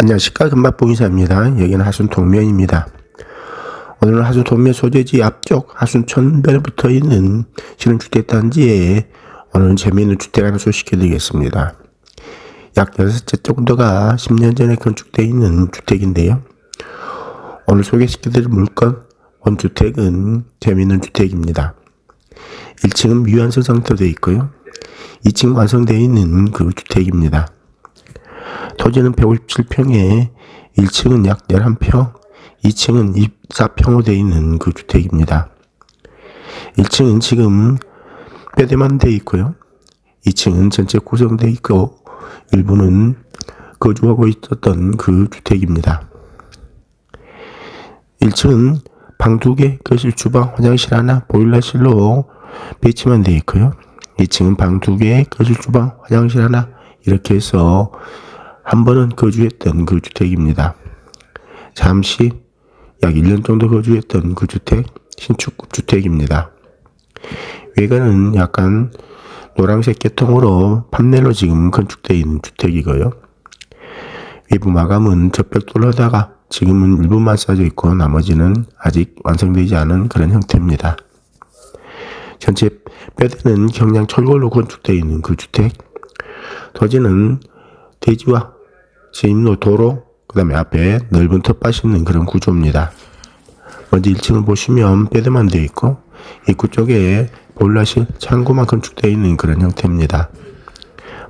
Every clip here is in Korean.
안녕하십니까 금박봉이사입니다. 여기는 하순 동면입니다. 오늘은 하순 동면 소재지 앞쪽 하순천변에 붙어 있는 신흥주택단지에 오늘은 재미있는 주택 하나 소개시켜드리겠습니다. 약 6째 정도가 10년 전에 건축되어 있는 주택인데요. 오늘 소개시켜드릴 물건 원주택은 재미있는 주택입니다. 1층은 미완성 상태로 되어 있고요. 2층 완성되어 있는 그 주택입니다. 토지는 157평에 1층은 약 11평, 2층은 24평으로 되어 있는 그 주택입니다. 1층은 지금 뼈대만 되어 있고요. 2층은 전체 구성되어 있고 일부는 거주하고 있었던 그 주택입니다. 1층은 방두 개, 거실, 주방, 화장실 하나, 보일러실로 배치만 되어 있고요. 2층은 방두 개, 거실, 주방, 화장실 하나 이렇게 해서 한 번은 거주했던 그 주택입니다. 잠시 약 1년 정도 거주했던 그 주택, 신축급 주택입니다. 외관은 약간 노란색 계통으로 판넬로 지금 건축되어 있는 주택이고요. 외부 마감은 접벽돌로 하다가 지금은 일부만 써져 있고 나머지는 아직 완성되지 않은 그런 형태입니다. 전체 뼈대는 경량 철골로 건축되어 있는 그 주택, 토지는 대지와 진입로 도로, 그 다음에 앞에 넓은 텃밭이 있는 그런 구조입니다. 먼저 1층을 보시면 뼈대만 되어 있고 입구 쪽에 보일러실, 창고만 건축되어 있는 그런 형태입니다.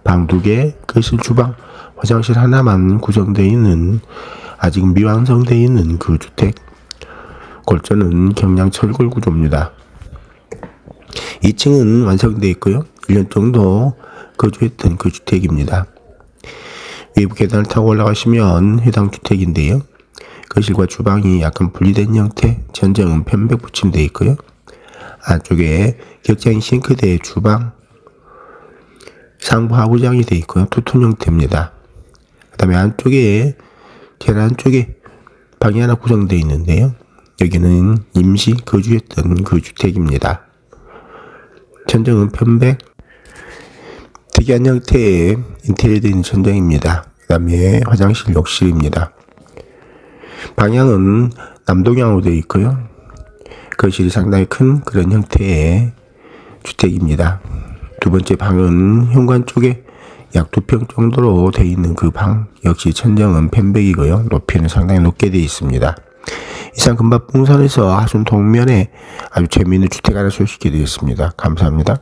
방 두 개, 거실, 주방, 화장실 하나만 구성되어 있는 아직 미완성되어 있는 그 주택. 골조는 경량 철골 구조입니다. 2층은 완성되어 있고요. 1년 정도 거주했던 그 주택입니다. 외부 계단을 타고 올라가시면 해당 주택인데요. 거실과 주방이 약간 분리된 형태, 전정은 편백 붙임되어 있고요. 안쪽에 격장인 싱크대 주방, 상부 하부장이 되어 있고요. 투톤 형태입니다. 그 다음에 안쪽에 계단 쪽에 방이 하나 구성되어 있는데요. 여기는 임시 거주했던 그 주택입니다. 천정은 편백, 특이한 형태의 인테리어 되어 있는 천장입니다. 그 다음에 화장실 욕실입니다. 방향은 남동향으로 되어 있고요. 거실이 상당히 큰 그런 형태의 주택입니다. 두 번째 방은 현관 쪽에 약 두 평 정도로 되어 있는 그 방 역시 천정은 편백이고요. 높이는 상당히 높게 되어 있습니다. 이상 금박 봉산에서 하순 동면에 아주 재미있는 주택 하나 소개시켜 드렸습니다. 감사합니다.